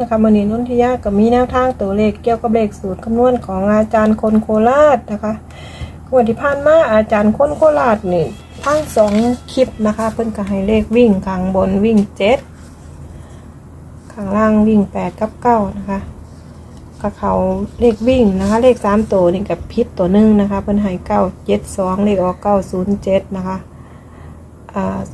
นะคะมือนี้นุ่นทิยากับมีแนวทางตัวเลขเกี่ยวกับเลขสูตรคำนวณของอาจารย์คนโคราชนะคะวันที่ผ่านมาอาจารย์คนโคราชนี่ทั้งสองคลิปนะคะ เพิ่นก็ให้เลขวิ่งข้างบนวิ่งเจ็ดข้างล่างวิ่งแปดกับเก้านะคะก็เขาเลขวิ่งนะคะ เลขสามตัวนี่กับพิษตัวหนึ่งนะคะ เพิ่นให้เก้าเจ็ดสองเลขออกเก้าศูนย์เจ็ดนะคะ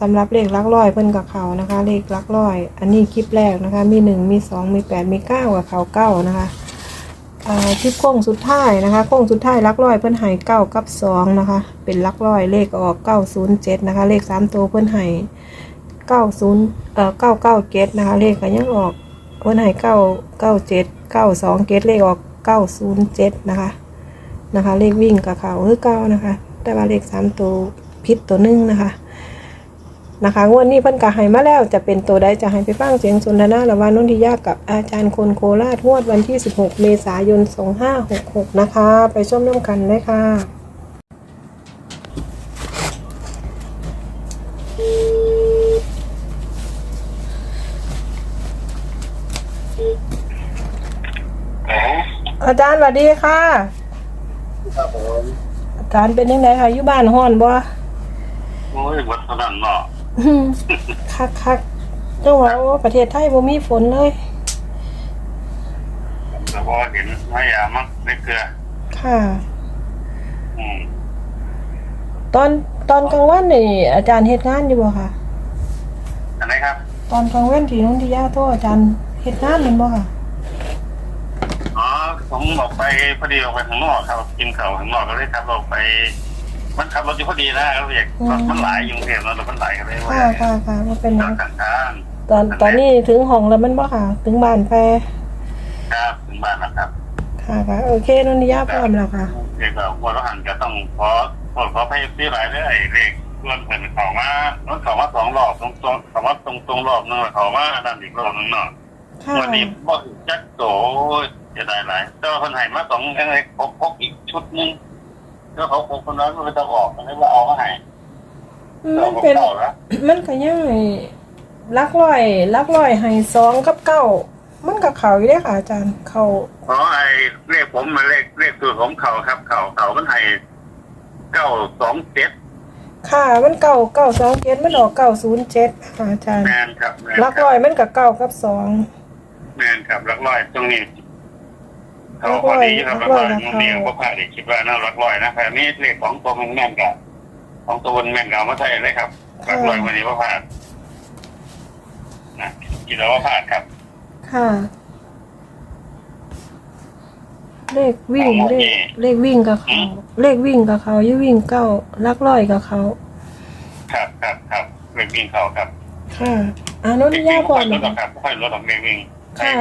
สำหรับเลขลักร้อยเพิ่นกับเขานะคะ เลขลักร้อย อันนี้คลิปแรกนะคะ มีหนึ่งมีสองมีแปดมีเก้ากับเขาเก้านะคะคลิปโค้งสุดท้ายนะคะโค้งสุดท้ายลักร้อยเพิ่นให้เก้ากับสองนะคะ เป็นลักร้อยเลขออกเก้าศูนย์เจ็ดนะคะ เลขสามตัวเพิ่นให้เก้าศูนย์เอ่อเก้าเก้าเจ็ดนะคะ เลขก็ยังออกเพิ่นให้เก้าเก้าเจ็ดเก้าสองเจ็ดเลขออกเก้าศูนย์เจ็ดนะคะนะคะ เลขวิ่งกับเขาคือเก้านะคะ แต่ว่าเลขสามตัวพิษตัวหนึ่งนะคะ นะคะงวดนี้เพิ่นก็ให้มาแล้วจะเป็นตัวใดจะให้ไปฟังเสียงสนทนาระหว่างนนทิยากับอาจารย์คนโคราชงวดวันที่ 16 เมษายน 2566 นะคะ ไปชมน้ำกันเลยค่ะโอ้อาจารย์สวัสดีค่ะครับผมอาจารย์เป็นยังไงคะอยู่บ้านฮ้อนบ่โอ้ยวัดเท่านั้นเนาะอืม คักคักจังหวะโอ้ประเทศไทยบ่มีฝนเลยแต่ว่าเห็นไม่ยามักในเกลือ ค่ะ อืมตอนตอนกลางวันนี่อาจารย์เฮ็ดงานอยู่บ่ค่ะอันไหนครับ ตอนกลางวันที่นนทิยาโทรอาจารย์เฮ็ดงานแม่นบ่ค่ะ อ๋อผมออกไปพอดีออกไปข้างนอกครับกินข้าวข้างนอกก็เลยขับออกไป มันขับรถอยู่พอดีนะก็เลยรถมันหลายอยู่กรุงเทพแล้วรถมันหลายก็เลยว่าค่ะค่ะค่ะบ่เป็นหจยัอดงข้างทางตอนตอนนี้ถึงห้องแล้วมันบ่ค่ะ ถึงบ้านแฟครับถึงบ้านแล้วครับค่ะค่ะโอเคนนทิยาพร้อมแล้วค่ะ เด็กเราควรหันจะต้องขอขอขอให้ที่หลายเลยไอ้เลขส่วนเพิ่นเขามารถเขามาสองรอบตรงตรงเขามาตรงตรงรอบนึงแล้วเขามาด้านอีกรอบนึงเนาะ ค่ะวันนี้บ่จักโตจะได้หลายแต่ว่าคนให้มาสองอะไรพกพกอีกชุดหนึง แล้วเขาพกคนนั้นมันจะออกมันเลยว่าเอามาให้มัเรานก็เป็นเข้าแล้วมันก็ยังไงลักร้อยลักร้อยให้สองกับเก้ามันก็เข้าอยู่เด้ค่ะ อาจารย์เข้าเพราะไอ้เลขผมมันเลขเลขตัวของเขาครับ เขาเขามันให้เก้าสองเจ็ดค่ะมันเก้าเก้าสองเจ็ดมันออกเก้าศูนย์เจ็ดค่ะอาจารย์แมนครับแมนลักคร้รัอบยมันก็เก้ากับสองแมนครับลักลอยตรงนี้ เขาพอดีครับลักลอยมันเดียวก็ผ่าดีคิดว่าน่าลักลอยนะแต่นี่เลขของตัวมันแม่นกับของตัวมันแม่นกับมาใช่เลยครับลักลอยวันนี้ว่าผ่านนะคิดว่าผ่านครับ ค่ะ เลขวิ่งของหมดเลขนี่เลขวิ่งกับเขาเลขวิ่งกับเขาอยี่วิ่งเก้าลักร้อยกับเขา ครับครับครับเลขวิ่งเขาครับ ค่ะอานนเลท์ขยาวิ่งก่อค่อนยลดนะออกครับค่อยลดออกเลขวิ่งค่ะ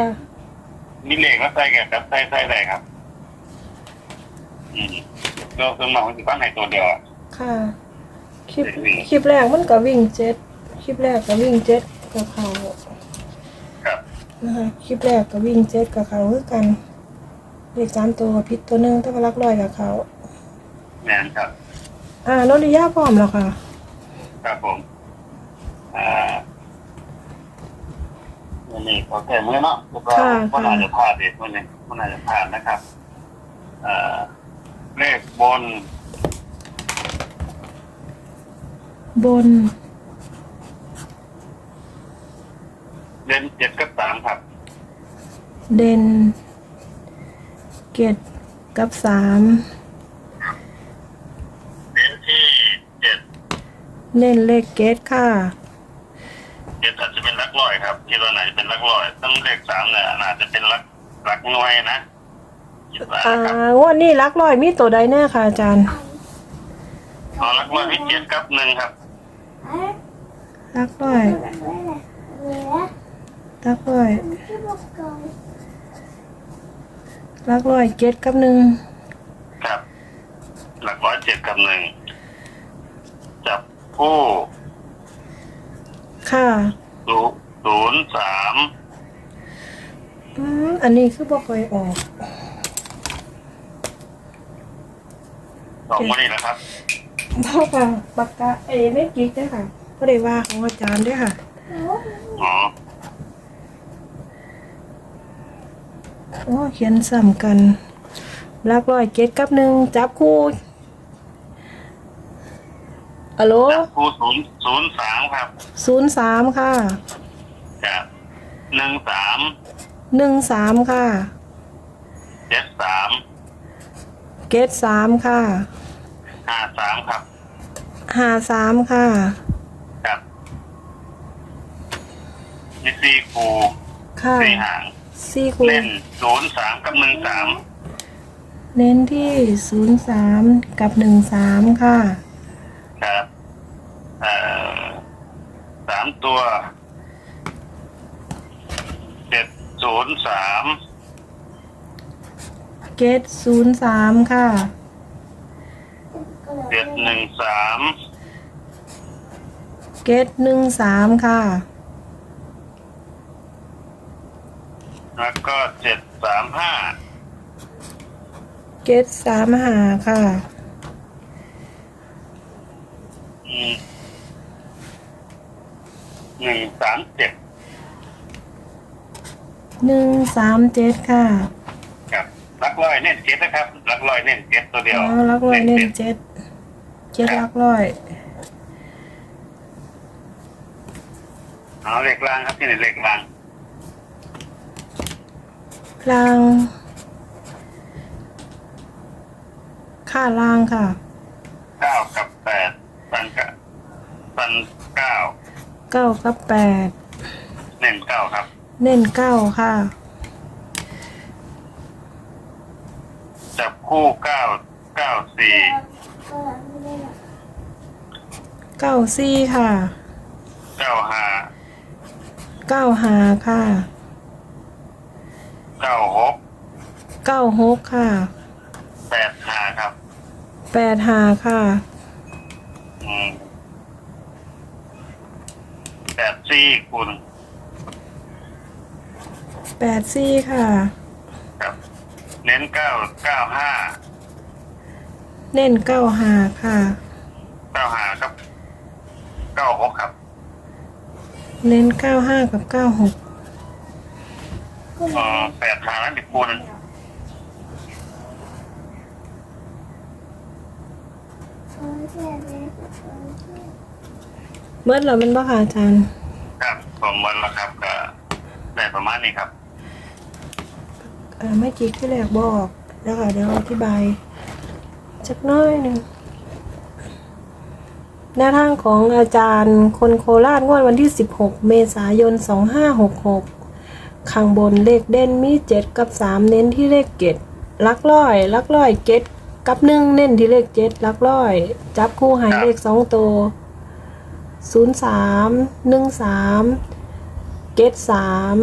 นี่เลขก็ใส่แก่ครับใส่ใส่ได้ครับ อืมเราสมองที่บ้านไหนตัวเดียวอะค่ะ คลิปเลขวิ่งคลิปแรกมันก็วิ่งเจ็ด คลิปแรกก็วิ่งเจ็ดกับเขาครับนะคะ คลิปแรกก็วิ่งเจ็ดกับเขาคือกัน เลขสามตัวกับพิษตัวหนึ่งแต้องรักร้อยกับเขา แมนครับ อ่านนท์ยาพร้อมแล้วค่ะ ครับผม อ่าวั นนี้ขอแก้มือเนาะพวกเราค่ะก็น่าค่ะจะพลาดเด็กวันนี้ก็น่าจะพลาดนะครับอ่าเลขบนบนเล่นเจ็ดกับสามครับเด่นเกตกับสามเล่นที่เจ็ดเน้นเลขเกตค่ะ เจ็ดอาจจะเป็นลักลอย ครับคิดว่าไหนเป็นลักลอยต้องเลขสามเนี่ยอาจจะเป็นลักลักหน่วยนะคิดว่าอ่านะครับงวันนี้รักร้อยมีตัวใดแน่ค่ะอาจารย์เอาลักลอยที่เจ็ดกับหนึ่งครับรักร้อยรักร้อยรักร้อยเกตกับหนึ่งครับหลักร้อยเจ็ดกับหนึ่งจับคู่ค่ะ ศู ศูนย์สามอืมอันนี้คือบ่เคยออก สองวันนี้นะครับบ่ค่ะปากกาเอ้ไม่กิ๊กเด้อค่ะก็ได้ว่าของอาจารย์เด้วยค่ะ อ๋อโอ้เขียนซ้ำกันลักร้อยเจ็ดกับหนึ่งจับคู่อะโหลจับคู่ศูนย์ศูนย์สามครับ ศูนย์สามค่ะ กับหนึ่งสามหนึ่งสามค่ะ เจ็ดสามเกตสามค่ะห้าสามครับห้าสามค่ะกับยี่สี่คูค่ะสี่หางสี่คู่เล่นศูนย์สามกับหนึ่งสามเน้นที่ศูนย์สามกับหนึ่งสามค่ะ ครับเอ่อสามตัวเจ็ด ศูนย์สามเกตศูนย์สามค่ะ เจ็ดหนึ่งสามเกตหนึ่งสามค่ะ แล้วก็เจ็ดสามห้าเกตสามหาค่ะอืมหนึ่งสามเจ็ด หนึ่งสามเจ็ดค่ะครับลักร้อยเน้นเจ็ดนะครับลักร้อยเน้นเจ็ดตัวเดียวอ๋อลักร้อยเน้นเจ็ดเจ็ดลักร้อยเอาเลขล่างครับที่ไหนเลขล่างลางค่าล่างค่ะเก้ากับแปดปันกับปันเก้าเก้ากับแปดเน้นเก้าครับ เน้นเก้าค่ะ จับคู่เก้าเก้าสี่เก้าสี่ค่ะ เก้าห้าเก้าหาค่ะ เก้าหกเก้าหกค่ะ แปดห้าครับ แปดหาค่ะ อืมแปดสี่คุณ แปดสี่ค่ะ ครับ เน้นเก้าเก้าห้าเน้นเก้าหาค่ะ เก้าห้าครับเก้าหกครับเน้นเก้าห้ากับเก้าหกเออแปดห้านั่นเป็นคุณเมื่อเราเป็นบ้าค่ะอาจารย์ครับผมวันละครับก็ได้ประมาณนี้ครับเอ่อ ไม่กี่ที่แรกบอกแล้วค่ะเดี๋ยวอธิบายสักน้อยหนึ่งแนวทางของอาจารย์คนโคราชงวดวันที่ 16 เมษายน 2566 ข้างบนเลขเด่นมี 7 กับ 3 เน้นที่เลขเกตลักร้อยลักร้อยเกตกับหนึ่งเน้นที่เลขเจ็ดลักร้อย จับคู่หายเลขสองตัวศูนย์สามหนึ่งสามเกตสาม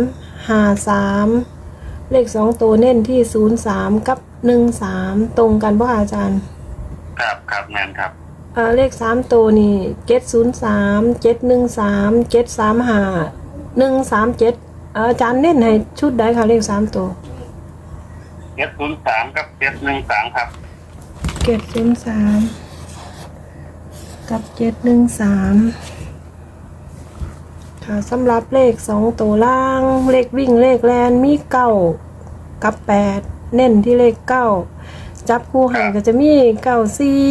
หาสาม เลขสองตัวเน้นที่ศูนย์สามกับหนึ่งสามตรงกันป่ะคะอาจารย์ครับครับแมนครับอ่าเลขสามตัวนี่เจ็ดศูนย์สามเจ็ดหนึ่งสามเจ็ดสามห้าหนึ่งสามเจ็ดอาจารย์เน้นให้ชุดใดคะเลขสามตัวเจ็ดศูนย์สามกับเจ็ดหนึ่งสามครับเจ็ดศูนย์สามกับเจ็ดหนึ่งสาม ค่ะสำหรับเลขสองตัวล่าง เลขวิ่งเลขแลนมีเก้ากับแปดเน้นที่เลขเก้าจับคู่ให้ก็จะมีเก้าสี่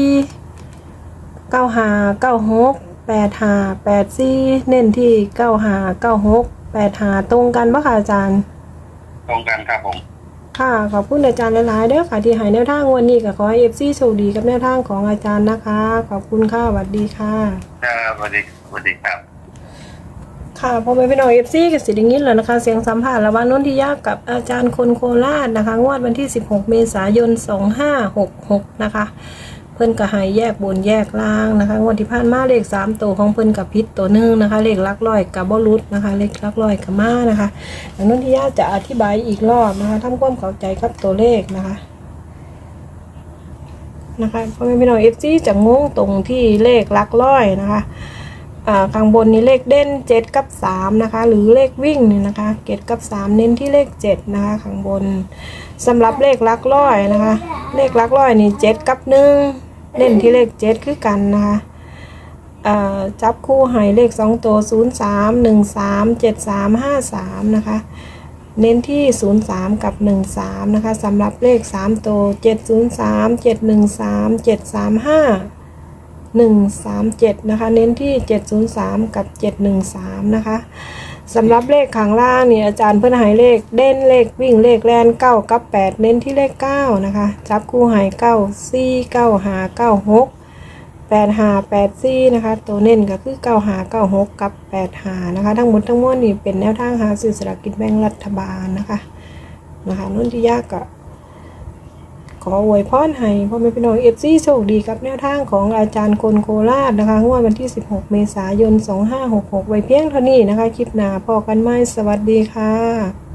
เก้าห้าเก้าหกแปดห้าแปดสี่เน้นที่เก้าห้าเก้าหกแปดห้าตรงกันปะคะอาจารย์ ตรงกันครับผม ค่ะขอบคุณอาจารย์หลายๆเด้อค่ะที่ให้แนวทางวันนี้ก็ขอให้เอฟซีโชคดีกับแนวทางของอาจารย์นะคะ ขอบคุณค่ะสวัสดีค่ะ ครับสวัสดีสวัสดีครับ ค่ะพอไปเป็นอเอฟซีกับสิ่งนี้แหล้วนะคะ เสียงสัมภาษณ์ระหว่างนนทิยากับอาจารย์คนโคราชนะคะ งวดวันที่ 16 เมษายน 2566 นะคะ เพิ่นก็ให้แยกบนแยกล่างนะคะ งวดที่ผ่านมาเลข 3 ตัวของเพิ่นกับพิษตัวหนึ่งนะคะ เลขลักร้อยกับบอลุดนะคะ เลขลักร้อยกับมานะคะอย่นนทิยาจะอธิบายอีกรอบนะคะทำความเข้าใจกับตัวเลขนะคะนะคะพราะไม่เป็นไรเอฟซีจะงงตรงที่เลขลักร้อยนะคะ ข้างบนนี้เลขเด่นเจ็ดกับสามนะคะ หรือเลขวิ่งเนี่ยนะคะเจ็ดกับสามเน้นที่เลขเจ็ดนะคะข้างบนสำหรับเลขลักร้อยนะคะ เลขลักร้อยนี่เจ็ดกับหนึ่งเน้นที่เลขเจ็ดคือกันนะคะจับคู่ให้เลขสองตัวศูนย์สามหนึ่งสามเจ็ดสามห้าสามนะคะ เน้นที่ 03 กับ 13 นะคะสำหรับเลข 3 ตัว 703 713 735 137 นะคะ เน้นที่ 703 กับ 713 นะคะสำหรับเลขข้างล่างเนี่ยอาจารย์เพื่อนหายเลขเด่นเลขวิ่งเลขแลน9กับ8เน้นที่เลข9นะคะ จับคู่ใหาย9 4 9 5 9 6 8 5 8 4นะคะ ตัวเน้นก็คือ9 5 9 6กับ8 5นะคะ ทั้งหมดทั้งมวลนี่เป็นแนวทางหาซื้อสลากกินแบ่งรัฐบาลนะคะนะคะนุ่นที่ยากก็ ขออวยพรให้พ่อแม่พี่น้องเอฟซีโชคดีกับแนวทางของอาจารย์คนโคราชนะคะงวดวันที่ 16 เมษายน 2566 ไว้เพียงเท่านี้นะคะ คลิปหน้าพอกันไหมสวัสดีค่ะ